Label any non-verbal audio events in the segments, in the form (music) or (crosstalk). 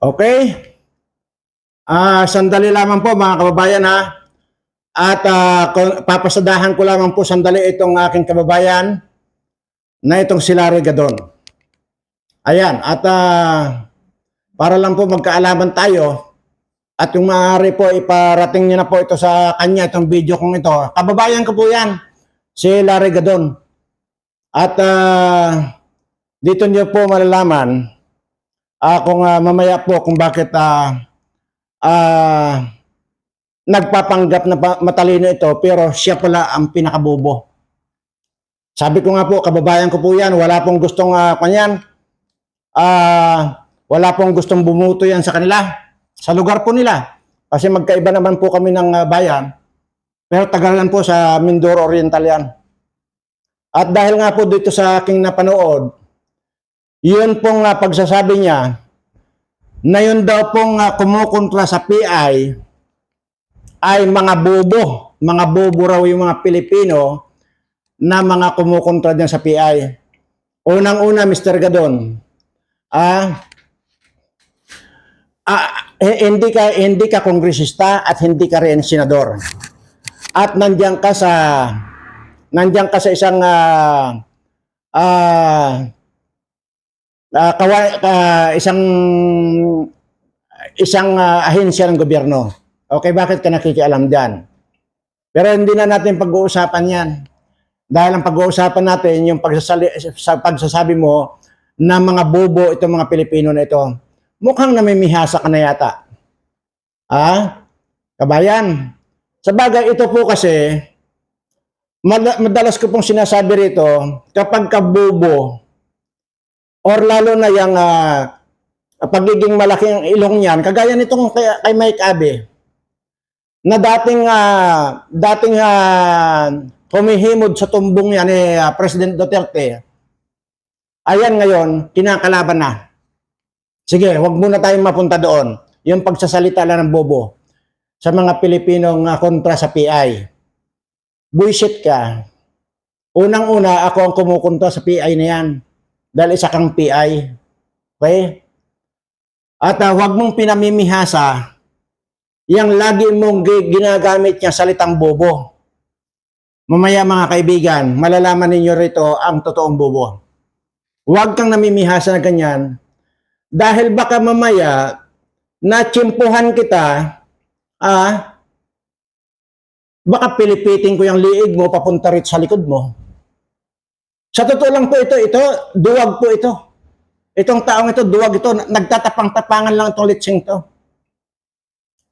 Okay? Ah, sandali lamang po mga kababayan ha. At ah, papasadahan ko lamang po sandali itong aking kababayan na itong si Larry Gadon. Ayan, at ah, para lang po magkaalaman tayo at yung maaari po iparating niyo na po ito sa kanya itong video kong ito. Kababayan ko po yan, si Larry Gadon. At ah, dito niyo po malalaman ah kung ah, mamaya po kung bakit ah ah, nagpapanggap na matalino ito pero siya pala ang pinakabobo. Sabi ko nga po, kababayan ko po yan, wala pong gustong uh, kanyan, ah, wala pong gustong bumuto yan sa kanila, sa lugar po nila. Kasi magkaiba naman po kami ng ah, bayan, pero tagalan po sa Mindoro Oriental yan. At dahil nga po dito sa aking napanood, yun pong ah, pagsasabi niya, na yun daw pong uh, kumukontra sa PI ay mga bobo. Mga bobo raw yung mga Pilipino na mga kumukontra dyan sa PI. Unang-una, Mr. Gadon, ah, ah, eh, hindi ka hindi ka kongresista at hindi ka rin senador. At nandiyan ka sa nandiyan ka sa isang ah ah ah, kawa- ah, isang isang ah, ahensya ng gobyerno. Okay, bakit ka nakikialam diyan? Pero hindi na natin pag-uusapan 'yan. Dahil ang pag-uusapan natin yung pagsasali, sa pagsasabi mo na mga bobo itong mga Pilipino na ito. Mukhang namimihasa ka na yata. Ah? Kabayan. Sa bagay, ito po kasi, mad- madalas ko pong sinasabi rito, kapag kabobo, or lalo na yung ah, pagiging malaki ang ilong niyan, kagaya nitong kay, kay Mike Abe, na dating ah, dating ah, humihimod sa tumbong yan ni ah, President Duterte, ayan ngayon, kinakalaban na. Sige, wag muna tayong mapunta doon. Yung pagsasalita lang ng bobo sa mga Pilipinong ah, kontra sa PI. Buisit ka. Unang-una, ako ang kumukontra sa PI na yan. Dahil isa kang PI. Okay? At ah, wag mong pinamimihasa yung lagi mong gi- ginagamit niya salitang bobo. Mamaya mga kaibigan, malalaman ninyo rito ang totoong bobo. Huwag kang namimihasa na ganyan dahil baka mamaya natsimpuhan kita, ah, baka pilipitin ko yung liig mo papunta rin sa likod mo. Sa totoo lang po ito, ito, duwag po ito. Itong taong ito, duwag ito, nagtatapang-tapangan lang itong litsing to.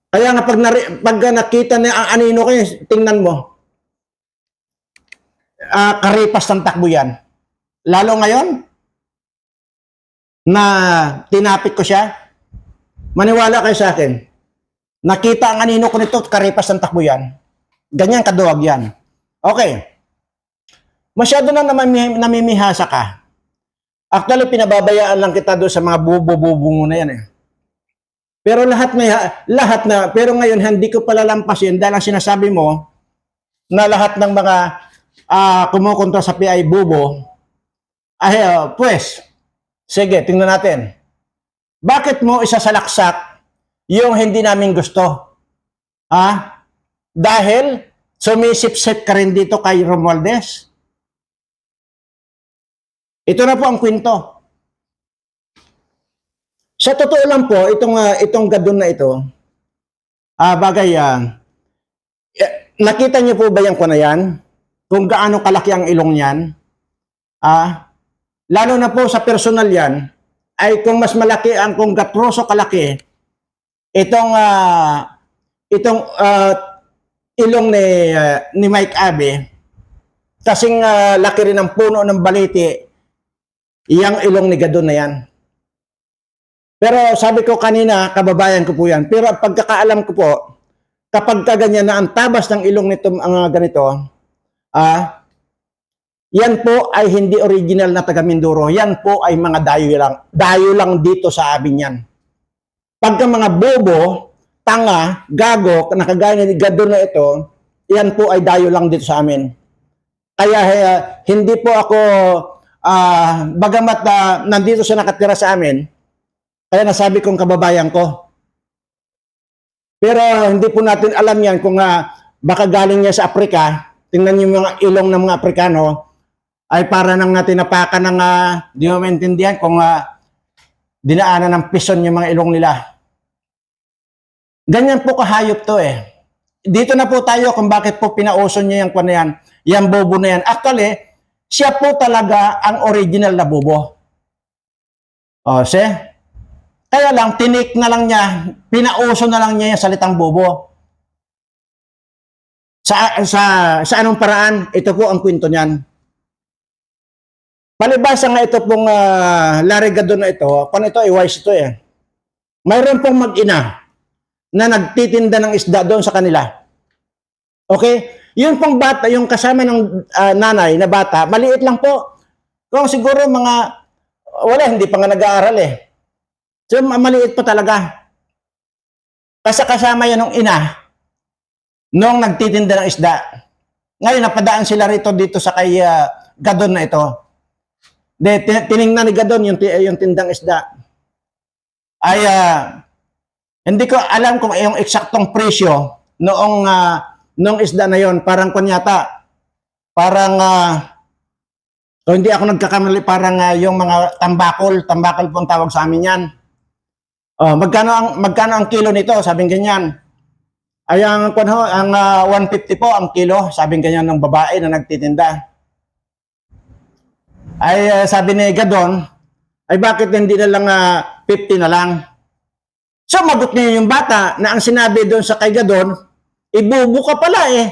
Kaya nga pag, nari, pag nakita niya ang anino kayo, tingnan mo. Ah, karipas ng takbo yan. Lalo ngayon, na tinapik ko siya, maniwala kayo sa akin. Nakita ang anino ko nito, karipas ng takbo yan. Ganyan kaduwag yan. Okay. Masyado na naman namimihasa ka. Actually, pinababayaan lang kita doon sa mga bubo-bubo mo na yan eh. Pero lahat may lahat na pero ngayon hindi ko palalampasin dahil ang sinasabi mo na lahat ng mga ah kumukontra sa PI bubo ay ah, pues sige tingnan natin. Bakit mo isasalaksak yung hindi namin gusto? Ha? Dahil sumisip-sip ka rin dito kay Romualdez. Ito na po ang kwento. Sa totoo lang po, itong ah, itong gadon na ito, ah bagay eh, nakita niyo po ba yung kuna yan? Kung gaano kalaki ang ilong niyan? Ah, lalo na po sa personal yan, ay kung mas malaki ang kung gatroso kalaki, itong ah, itong ah, ilong ni ah, ni Mike Abe, kasing ah, laki rin ng puno ng baliti, iyang ilong ni Gadon na yan. Pero sabi ko kanina, kababayan ko po yan. Pero pagkakaalam ko po, kapag ka ganyan na ang tabas ng ilong nito ang ah, ganito, ah, yan po ay hindi original na taga Mindoro. Yan po ay mga dayo lang. Dayo lang dito sa amin. Pagka mga bobo, tanga, gago, nakagaya ni Gado na ito, yan po ay dayo lang dito sa amin. Kaya eh, hindi po ako, ah, bagamat ah, nandito siya nakatira sa amin, Kaya nasabi kong kababayan ko. Pero hindi po natin alam yan kung ah, baka galing niya sa Afrika. Tingnan niyo mga ilong ng mga Afrikano ay para nang natin napakan ng ah, di mo maintindihan kung ah, dinaanan ng pison yung mga ilong nila. Ganyan po kahayop to eh. Dito na po tayo kung bakit po pinauso niya yung kwan yan, yung bobo na yan. Actually, siya po talaga ang original na bobo. O, see? Kaya lang, tinik na lang niya, pinauso na lang niya yung salitang bobo. Sa, sa, sa anong paraan, ito po ang kwento niyan. Palibasa nga ito pong uh, Larry Gadon na ito, kung ito ay wise ito eh. Mayroon pong mag-ina na nagtitinda ng isda doon sa kanila. Okay? Yun pong bata, yung kasama ng ah, nanay na bata, maliit lang po. Kung siguro mga, wala, hindi pa nga nag-aaral eh. So, ma- maliit pa talaga. Kasi kasama yan ng ina nung nagtitinda ng isda. Ngayon, napadaan sila rito dito sa kay ah, Gadon na ito. De, ti- tiningnan ni Gadon yung, ti- yung tindang isda. Ay, ah, hindi ko alam kung yung eksaktong presyo noong ah, noong isda na yon parang kunyata parang kung hindi ako nagkakamali parang ah, yung mga tambakol. Tambakol po ang tawag sa amin yan. Oh magkano ang magkano ang kilo nito? Sabing ganyan. Ay ang ang ah, 150 po ang kilo. Sabing ganyan ng babae na nagtitinda. Ay ah, sabi ni Gadon ay bakit hindi na lang ah, 50 na lang? So, magot niya yung bata na ang sinabi doon sa kay Gadon, ibubo ka pala eh.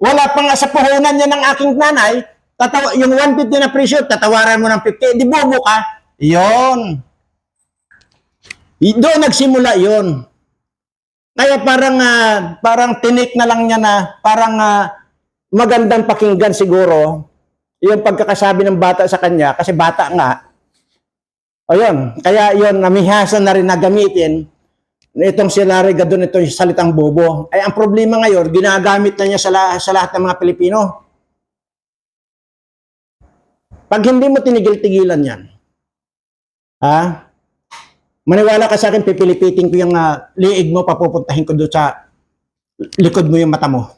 Wala pa nga sa puhunan niya ng aking nanay, tatawa, yung 150 na presyo, tatawaran mo ng 50, di bubo ka. Yon. Doon nagsimula yon. Kaya parang ah, parang tinik na lang niya na parang ah, magandang pakinggan siguro yung pagkakasabi ng bata sa kanya kasi bata nga. O yun, kaya yun, namihasan na rin na gamitin itong si Larry Gadon, ito yung salitang bobo. Ay, ang problema ngayon, ginagamit na niya sa, la- sa lahat ng mga Pilipino. Pag hindi mo tinigil-tigilan yan, ha? Maniwala ka sa akin, pipilipitin ko yung ah, liig mo, papupuntahin ko doon sa likod mo yung mata mo.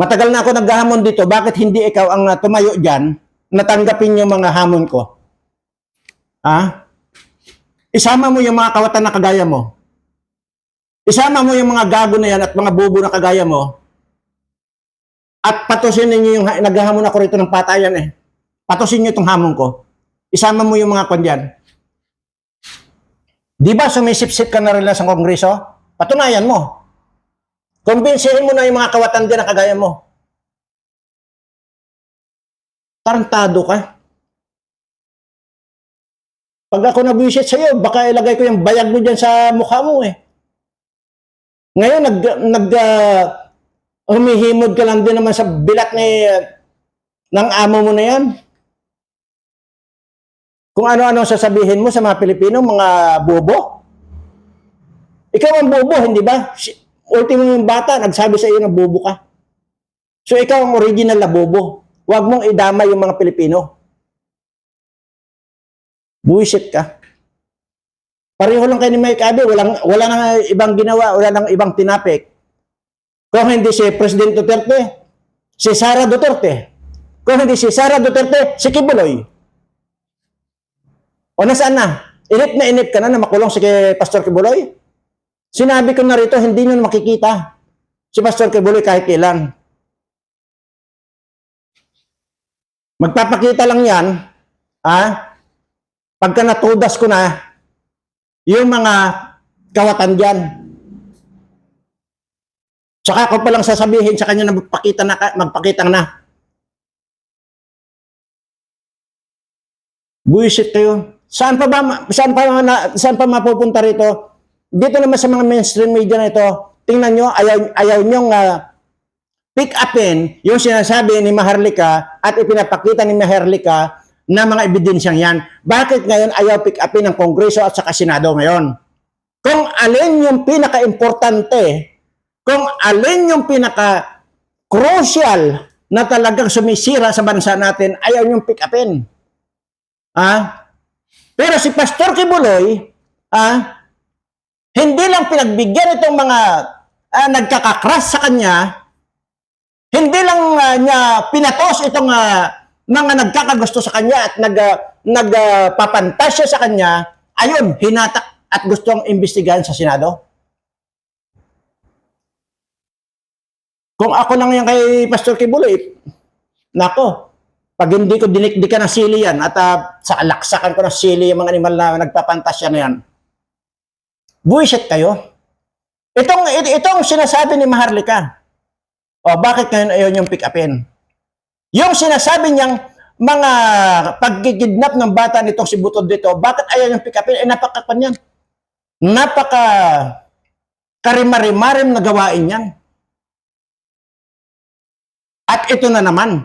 Matagal na ako naghahamon dito, bakit hindi ikaw ang ah, tumayo dyan, natanggapin yung mga hamon ko? Ha? Isama mo yung mga kawatan na kagaya mo. Isama mo yung mga gago na yan at mga bobo na kagaya mo. At patusin ninyo yung ha- naghahamon ako rito ng patayan eh. Patusin nyo itong hamon ko. Isama mo yung mga kwan. Di ba sumisip-sip ka na rin sa kongreso? Patunayan mo. Kumbinsihin mo na yung mga kawatan dyan na kagaya mo. Tarantado ka. Pag ako nabwisit sa'yo, baka ilagay ko yung bayag mo dyan sa mukha mo eh. Ngayon, nag, nag, ah, humihimod ka lang din naman sa bilat ni, ah, ng amo mo na yan. Kung ano-ano sasabihin mo sa mga Pilipino, mga bobo. Ikaw ang bobo, hindi ba? Ultimo yung bata, nagsabi sa iyo na bobo ka. So ikaw ang original na bobo. Huwag mong idama yung mga Pilipino. Buisit ka. Pareho lang kayo ni Mike Abe, walang, wala nang ibang ginawa, wala nang ibang tinapik. Kung hindi si President Duterte, si Sara Duterte. Kung hindi si Sara Duterte, si Kibuloy. O nasaan na? Inip na inip ka na na makulong si Pastor Kibuloy? Sinabi ko na rito, hindi nyo makikita si Pastor Kibuloy kahit kailan. Magpapakita lang yan, ah, pagka natudas ko na, yung mga kawatan dyan. Saka ko palang sasabihin sa kanya na magpakita na, magpakita na. Buisit kayo. Saan pa ba, saan pa, na, saan pa mapupunta rito? Dito naman sa mga mainstream media na ito, tingnan nyo, ayaw, ayaw nyo nga pick upin yung sinasabi ni Maharlika at ipinapakita ni Maharlika na mga ebidensyang yan. Bakit ngayon ayaw pick upin ng Kongreso at saka Senado ngayon? Kung alin yung pinaka-importante, kung alin yung pinaka-crucial na talagang sumisira sa bansa natin, ayaw yung pick upin. Ah? Pero si Pastor Kibuloy, ah, hindi lang pinagbigyan itong mga ah, nagkakakras sa kanya, hindi lang ah, niya pinatos itong ah, mga nagkakagusto sa kanya at nag, uh, nagpapantasya sa kanya, ayun, hinatak at gustong imbestigahan sa Senado. Kung ako lang yan kay Pastor Kibuloy, nako, pag hindi ko dinikdikan ng sili yan at ah, sa alaksakan ko ng sili yung mga animal na nagpapantasya na yan, buwisit kayo. Itong, it- itong sinasabi ni Maharlika, o bakit ngayon ayaw niyong pick upin? Yung sinasabi niyang mga pagkikidnap ng bata nitong si Butod dito, bakit ayaw niyong pick upin? Eh, napakakan yan. Napaka karimarimarim na gawain yan. At ito na naman,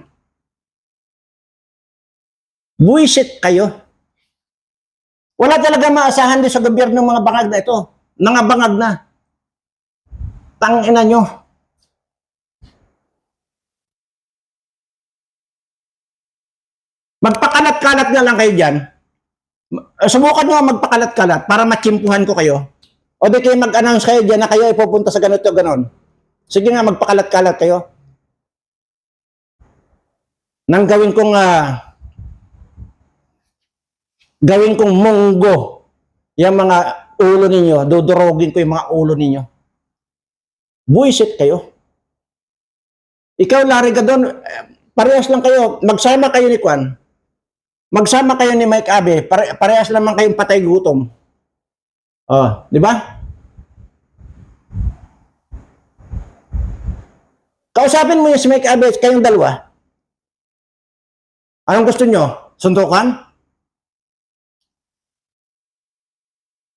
buwisit kayo. Wala talaga maasahan din sa gobyerno ng mga bangag na ito. Mga bangag na. Tangina nyo. Magpakalat-kalat na lang kayo dyan. Uh, Subukan nyo magpakalat-kalat para matsimpuhan ko kayo. O di kayo mag-announce kayo dyan na kayo ay pupunta sa ganito ganon. Sige nga, magpakalat-kalat kayo. Nang gawin kong ah, gawin kong munggo yung mga ulo ninyo, dudurogin ko yung mga ulo ninyo. Buisit kayo. Ikaw, Larry Gadon, eh, parehas lang kayo. Magsama kayo ni Kwan. Magsama kayo ni Mike Abe. Pare, parehas naman kayong patay gutom. Oh, di ba? Kausapin mo yung si Mike Abe, kayong dalawa. Anong gusto nyo? Suntukan?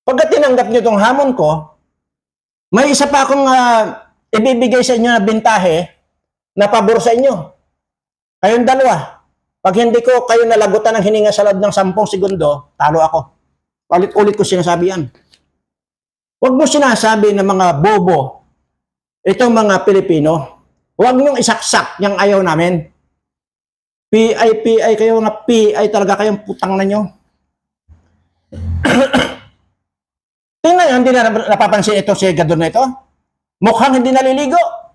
Pagka tinanggap nyo itong hamon ko, may isa pa akong ah, ibibigay sa inyo na bintahe na pabor sa inyo. Kayong dalawa. Pag hindi ko kayo nalagutan ng hininga sa loob ng 10 segundo, talo ako. Ulit-ulit ko sinasabi yan. Huwag mo sinasabi ng mga bobo, itong mga Pilipino, huwag niyong isaksak yung ayaw namin. PI, PI kayo, mga PI talaga kayong putang na nyo. (clears throat) Tingnan nyo, hindi na napapansin ito si Gadon na ito. Mukhang hindi naliligo.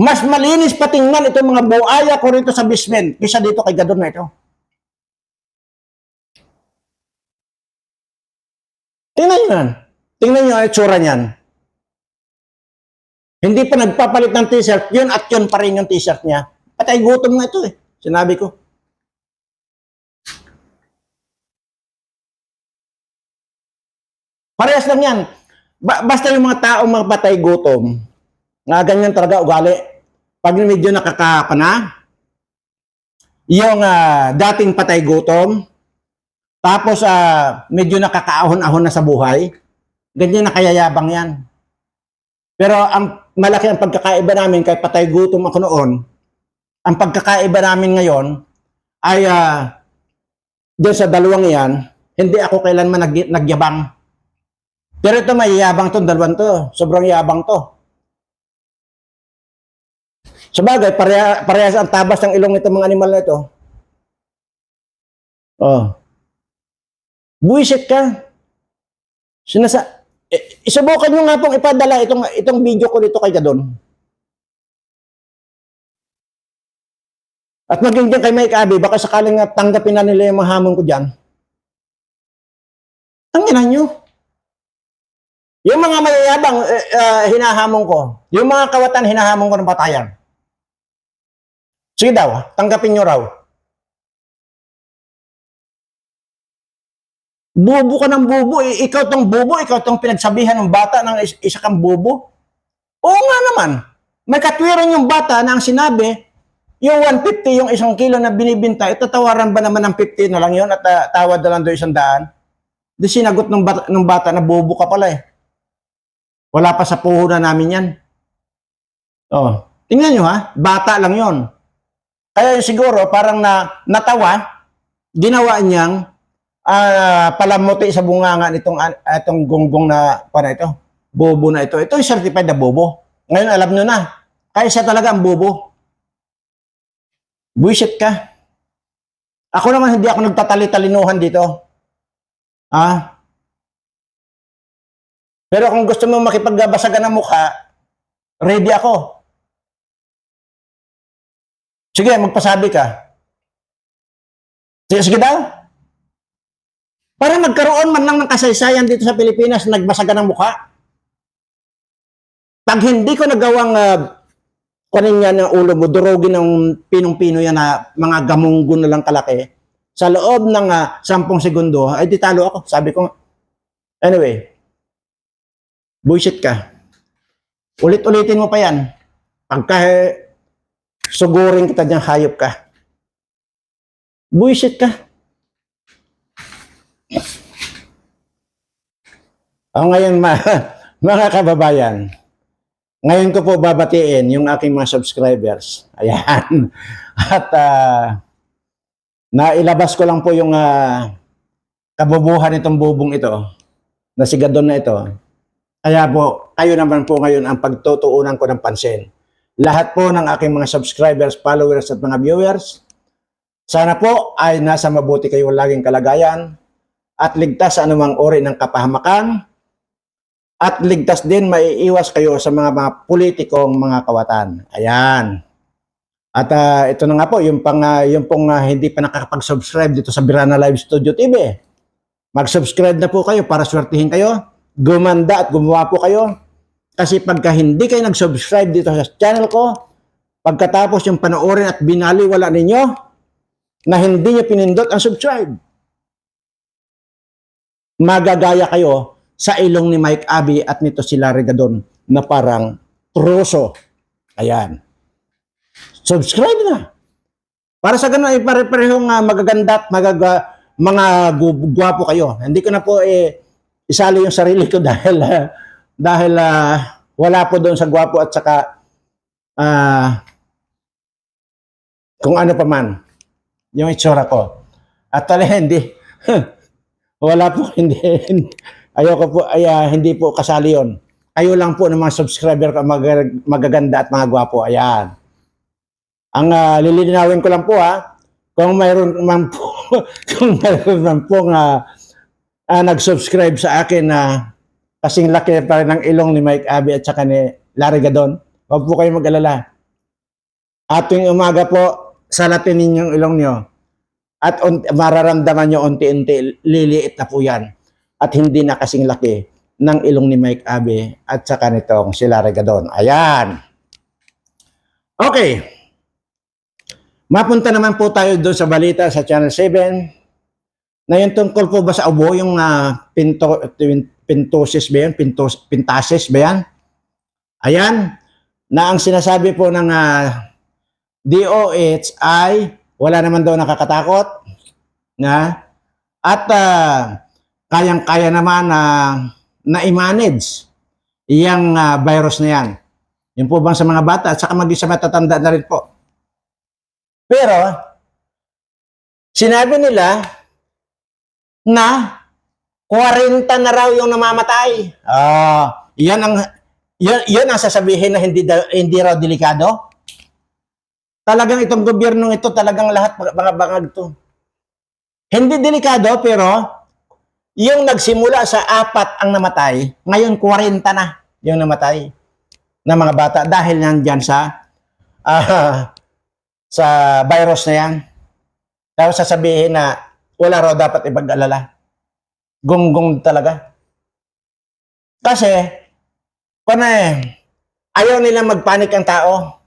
Mas malinis patingnan itong mga buaya ko rito sa basement kaysa dito kay Gadon na ito. Tingnan nyo yan. Tingnan nyo ang itsura niyan. Hindi pa nagpapalit ng t-shirt, yun at yun pa rin yung t-shirt niya. Patay gutom nga ito eh. Sinabi ko. Parehas lang yan. Ba- basta yung mga taong mga patay gutom, nga ganyan talaga ugali. Pag medyo nakakapa na, yung ah, dating patay gutom, tapos ah, medyo nakakaahon-ahon na sa buhay, ganyan na kayayabang yan. Pero ang malaki ang pagkakaiba namin kay patay gutom ako noon, ang pagkakaiba namin ngayon ay ah, diyan sa dalawang yan, hindi ako kailanman nag, nagyabang. Pero ito may yabang to, dalawang to. Sobrang yabang to. Sa bagay, pareha, parehas ang tabas ng ilong nito mga animal na ito. Oh. Buisit ka. Sinasa eh, isubukan nyo nga pong ipadala itong, itong video ko dito kay Gadon. At maging dyan kay Mike Abe, baka sakaling nga tanggapin na nila yung mga hamon ko dyan. Ang ina nyo. Yung mga mayayabang, eh, ah, hinahamon ko. Yung mga kawatan, hinahamon ko ng patayan. Sige daw, tanggapin nyo raw. Bubo ka ng bubo. Eh, ikaw tong bubo, ikaw tong pinagsabihan ng bata ng is- isa kang bubo. Oo nga naman. May katwiran yung bata na ang sinabi, yung 150, yung isang kilo na binibinta, itatawaran ba naman ng 50 na lang yun at ah, tawad na lang doon isang daan? Di sinagot ng bata, ng bata na bubo ka pala eh. Wala pa sa puhunan namin yan. Oh, tingnan nyo ha, bata lang yon. Kaya siguro parang na natawa, ginawa niyang ah palamuti sa bunganga nitong ah, itong gonggong na pa na ito. Bobo na ito. Ito yung certified na bobo. Ngayon alam nyo na. Kaya siya talaga ang bobo. Buisit ka. Ako naman hindi ako nagtatali-talinuhan dito. Ah? Pero kung gusto mo makipagbasagan ng mukha, ready ako. Sige, magpasabi ka. Sige, sige daw. Para magkaroon man lang ng kasaysayan dito sa Pilipinas, nagbasagan ng mukha. Pag hindi ko nagawang uh, kunin yan ng ulo mo, durugin ng pinong-pino yan na mga gamunggo na lang kalaki, sa loob ng uh, 10 segundo, ay di talo ako. Sabi ko, anyway, bullshit ka. Ulit-ulitin mo pa yan. Pagka sugurin kita dyan, hayop ka. Bullshit ka. O ngayon, ma (laughs) mga kababayan, ngayon ko po babatiin yung aking mga subscribers. Ayan. (laughs) At uh, nailabas ko lang po yung uh, kabubuhan itong bubong ito, na si Gadon na ito. Kaya po, kayo naman po ngayon ang pagtutuunan ko ng pansin. Lahat po ng aking mga subscribers, followers at mga viewers, sana po ay nasa mabuti kayong laging kalagayan at ligtas sa anumang uri ng kapahamakan at ligtas din maiiwas kayo sa mga, mga politikong mga kawatan. Ayan. At uh, ito na nga po, yung, pang, uh, yung pong uh, hindi pa nakakapag-subscribe dito sa Birana Live Studio TV. Mag-subscribe na po kayo para swertihin kayo. Gumanda at gumawa po kayo. Kasi pagka hindi kayo nag-subscribe dito sa channel ko, pagkatapos yung panoorin at binaliwala ninyo, na hindi nyo pinindot ang subscribe, magagaya kayo sa ilong ni Mike Abbey at nito si Larry Gadon na parang troso. Ayan. Subscribe na. Para sa ganun, ay pare-parehong uh, magaganda at magaga, mga gwapo kayo. Hindi ko na po eh, isali yung sarili ko (laughs) dahil uh, dahil uh, wala po doon sa gwapo at saka uh, kung ano pa man yung itsura ko. At talaga (laughs) hindi wala po (laughs) hindi ayoko po ay uh, hindi po kasali yon. Kayo lang po ng mga subscriber ko mag- magaganda at mga gwapo. Ayan. Ang uh, lilinawin ko lang po ha, kung mayroon man po, (laughs) kung mayroon man po nga uh, nag-subscribe sa akin na uh, kasing laki pa rin ng ilong ni Mike Abbey at saka ni Larry Gadon, huwag po kayo mag-alala. Ating umaga po, salatin ninyong ilong nyo. At un- mararamdaman nyo unti-unti, liliit na po yan. At hindi na kasing laki ng ilong ni Mike Abbey at saka nitong si Larry Gadon. Ayan. Okay. Mapunta naman po tayo doon sa balita sa Channel 7 na yung tungkol po ba sa ubo, yung uh, pinto, pintosis ba yan? Pintos, pintasis ba yan? Ayan. Na ang sinasabi po ng uh, DOH ay wala naman daw nakakatakot na at uh, kayang-kaya naman na uh, na-manage iyang uh, virus na yan. Yung po bang sa mga bata at saka maging sa matatanda na rin po. Pero, sinabi nila na 40 na raw yung namamatay. Ah, uh, yan ang yan, yan ang sasabihin na hindi hindi raw delikado. Talagang itong gobyernong ito talagang lahat mga bangag to. Hindi delikado pero yung nagsimula sa apat ang namatay, ngayon 40 na yung namatay ng mga bata dahil nandyan sa uh, sa virus na yan. Tapos sasabihin na wala raw dapat ipag-alala. Gonggong talaga. Kasi, kung eh, ayaw nila magpanik ang tao.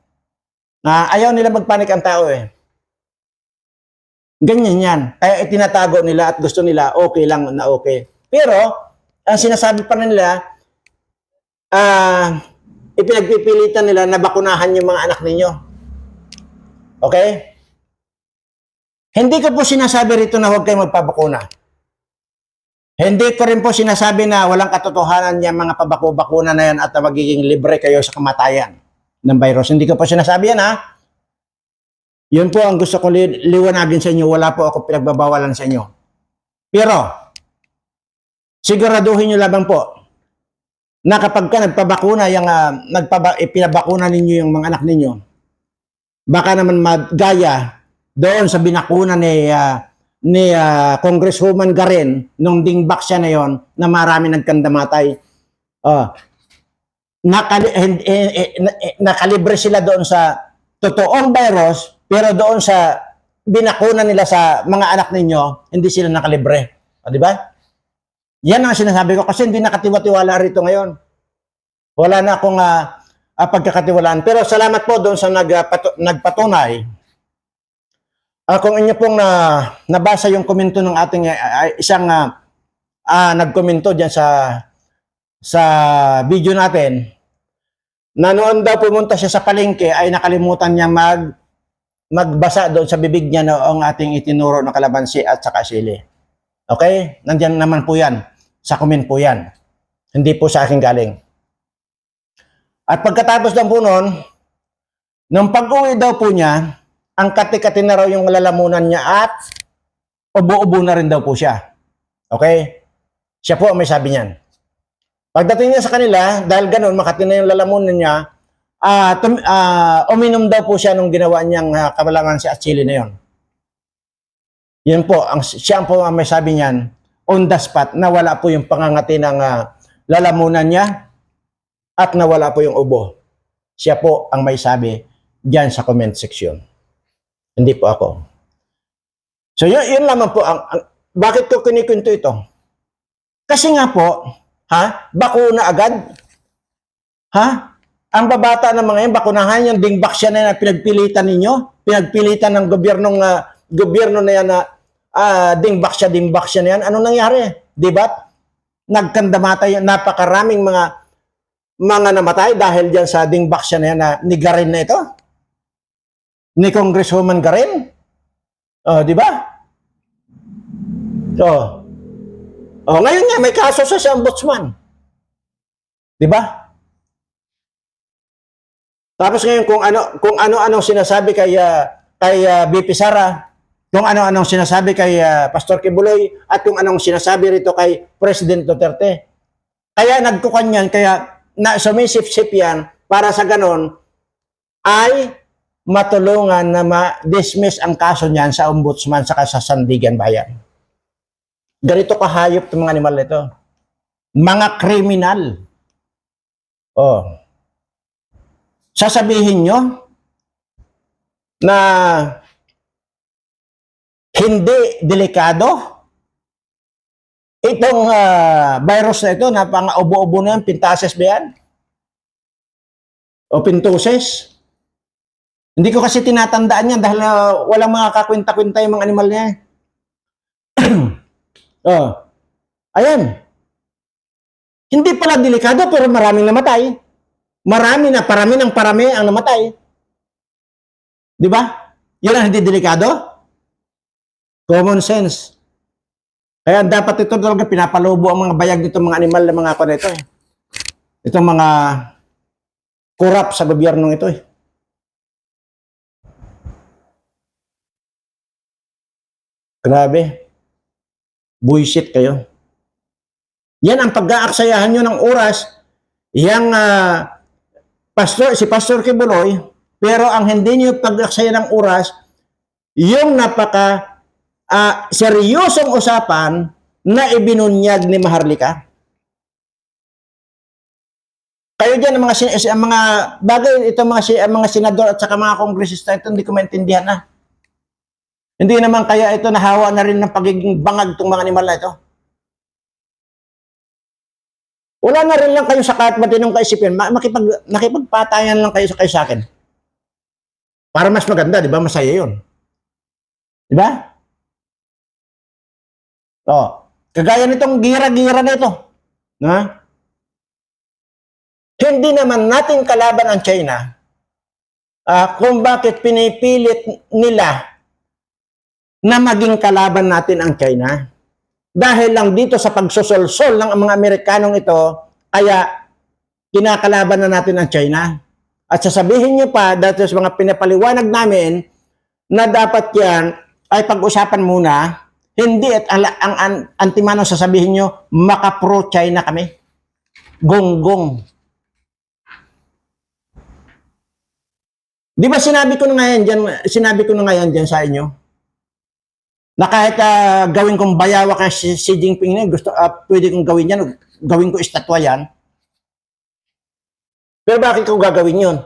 Na ayaw nila magpanik ang tao eh. Ganyan yan. Kaya itinatago nila at gusto nila okay lang na okay. Pero, ang sinasabi pa nila, ah, uh, ipinagpipilitan nila na bakunahan yung mga anak ninyo. Okay? Hindi ko po sinasabi rito na huwag kayong magpabakuna. Hindi ko rin po sinasabi na walang katotohanan yung mga pabako-bakuna na yan at magiging libre kayo sa kamatayan ng virus. Hindi ko po sinasabi yan ha. Yun po ang gusto ko li- liwanagin sa inyo. Wala po ako pinagbabawalan sa inyo. Pero, siguraduhin nyo lamang po na kapag ka nagpabakuna, yung, uh, nagpaba, ipinabakuna ninyo yung mga anak ninyo, baka naman magaya doon sa binakuna ni ah, ni ah, Congresswoman Garen nung dingbak siya na yon na marami nagkandamatay. Oh, nakali, eh, na- eh, nakalibre sila doon sa totoong virus pero doon sa binakuna nila sa mga anak ninyo, hindi sila nakalibre. O, di ba? Yan ang sinasabi ko kasi hindi nakatiwa-tiwala rito ngayon. Wala na akong ah, ah, pagkakatiwalaan. Pero salamat po doon sa nagpatu- nagpatunay. Ah, kung inyo pong na, nabasa yung komento ng ating ah, isang ah, ah, nagkomento diyan sa sa video natin na noon daw pumunta siya sa palengke ay nakalimutan niya mag magbasa doon sa bibig niya noong ating itinuro na kalabansi at saka sili. Okay? Nandiyan naman po yan. Sa comment po yan. Hindi po sa akin galing. At pagkatapos lang po noon, nung pag-uwi daw po niya, ang kati-kati na raw yung lalamunan niya at ubo-ubo na rin daw po siya. Okay? Siya po ang may sabi niyan. Pagdating niya sa kanila, dahil ganun, makati na yung lalamunan niya, ah tum- ah, uminom daw po siya nung ginawa niyang uh, kabalangan si Achille na yon. Yan po, ang, siya po ang may sabi niyan, on the spot, nawala po yung pangangati ng ah, lalamunan niya at nawala po yung ubo. Siya po ang may sabi diyan sa comment section. Hindi po ako. So yun, yun lamang po. Ang, ang- bakit ko kinikwento ito? Kasi nga po, ha? Bakuna agad? Ha? Ang babata ng mga yan, bakunahan yung dingbak siya na yan na pinagpilitan ninyo. Pinagpilitan ng gobyernong, ah, gobyerno na yan na ah, dingbak siya, dingbak siya na yan. Anong nangyari? Di ba? Nagkandamatay, napakaraming mga mga namatay dahil dyan sa dingbak siya na yan na ni Garin na ito. Ni Congresswoman Garin. Oh, di ba? Oh. Oh, ngayon nga may kaso sa sa ombudsman. Di ba? Tapos ngayon kung ano kung ano-anong sinasabi kay ah, kay ah, BP Sara, kung ano-anong sinasabi kay ah, Pastor Kibuloy at kung anong sinasabi rito kay President Duterte. Kaya nagkukanyan, kaya na sumisip-sip yan para sa ganon ay matulungan na ma-dismiss ang kaso niyan sa ombudsman sa sa Sandigan Bayan. Ganito kahayop ng mga animal nito. Mga kriminal. Oh. Sasabihin nyo na hindi delikado itong ah, virus na ito na pang ubo-ubo na yan, pintases ba yan? O pintuses? Hindi ko kasi tinatandaan yan dahil ah, walang mga kakwenta-kwenta yung mga animal niya. (clears throat) oh. Ayan. Hindi pala delikado pero maraming namatay. Marami na, parami ng parami ang namatay. Di ba? Yan ang hindi delikado? Common sense. Kaya dapat ito talaga pinapalubo ang mga bayag nito mga animal na mga ako nito eh. Itong mga kurap sa gobyernong ito eh. Grabe. Buisit kayo. Yan ang pag-aaksayahan nyo ng oras. Yang ah, pastor, si Pastor Kibuloy, pero ang hindi nyo pag-aksaya ng oras, yung napaka ah, seryosong usapan na ibinunyag ni Maharlika. Kayo dyan, ang mga, ang mga bagay, ito mga, mga senador at saka mga kongresista, ito hindi ko maintindihan na. Hindi naman kaya ito nahawa na rin ng pagiging bangag itong mga animal na ito. Wala na rin lang kayo sa kahit matinong kaisipin, ma- makipag, nakipagpatayan lang kayo sa kayo sa akin. Para mas maganda, di ba? Masaya yun. Di ba? Oh, kagaya nitong gira-gira na ito. Na? Hindi naman natin kalaban ang China ah, kung bakit pinipilit nila na maging kalaban natin ang China. Dahil lang dito sa pagsusolsol ng mga Amerikanong ito, kaya kinakalaban na natin ang China. At sasabihin niyo pa, dahil sa mga pinapaliwanag namin, na dapat yan ay pag-usapan muna, hindi at ang, ang, ang antimano sasabihin nyo, maka-pro-China kami. Gonggong. Di ba sinabi ko na ngayon dyan, sinabi ko na ngayon dyan sa inyo, na kahit ah, gawin kong bayawa kay si, si Jinping na gusto, ah, pwede kong gawin yan, gawin ko estatwa yan. Pero bakit ko gagawin yun?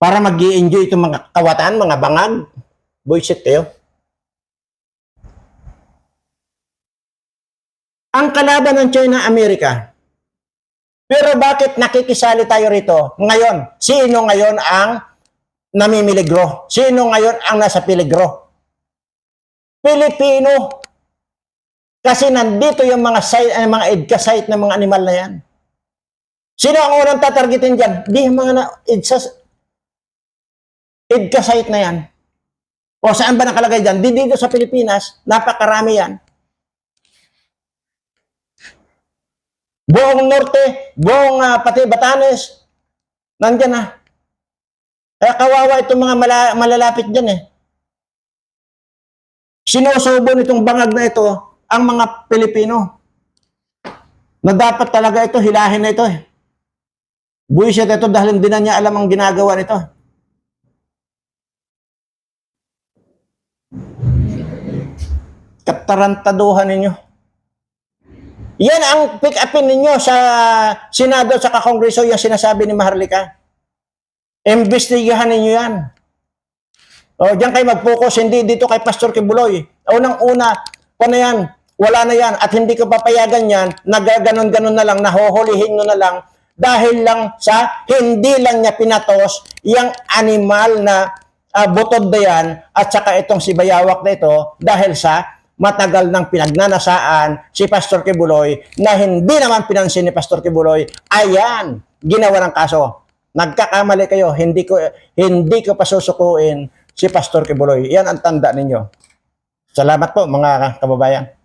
Para mag enjoy itong mga kawatan, mga bangag. Bullshit kayo. Ang kalaban ng China, Amerika. Pero bakit nakikisali tayo rito? Ngayon, sino ngayon ang namimiligro? Sino ngayon ang nasa piligro? Pilipino. Kasi nandito yung mga site, eh, mga EDCA site ng mga animal na yan. Sino ang unang tatargetin dyan? Di mga na, EDCA, EDCA site na yan. O saan ba nakalagay dyan? Di dito sa Pilipinas, napakarami yan. Buong Norte, buong ah, pati Batanes, nandyan na. Kaya kawawa itong mga mala- malalapit dyan eh. Sinusubo nitong bangag na ito ang mga Pilipino. Na dapat talaga ito, hilahin na ito eh. Buwisit ito dahil hindi na niya alam ang ginagawa nito. Katarantaduhan ninyo. Yan ang pick upin ninyo sa Senado sa Kongreso, yung sinasabi ni Maharlika. Imbestigahan ninyo yan. O, diyan kayo mag-focus, hindi dito kay Pastor Kibuloy. Unang-una, ano yan, wala na yan, at hindi ko papayagan yan, nagaganon-ganon na lang, nahuhulihin nyo na lang, dahil lang sa hindi lang niya pinatos yung animal na ah, butod na yan, at saka itong si Bayawak na ito, dahil sa matagal nang pinagnanasaan si Pastor Kibuloy na hindi naman pinansin ni Pastor Kibuloy, ayan, ginawa ng kaso. Nagkakamali kayo, hindi ko hindi ko pasusukuin si Pastor Kibuloy. Yan ang tanda ninyo. Salamat po mga kababayan.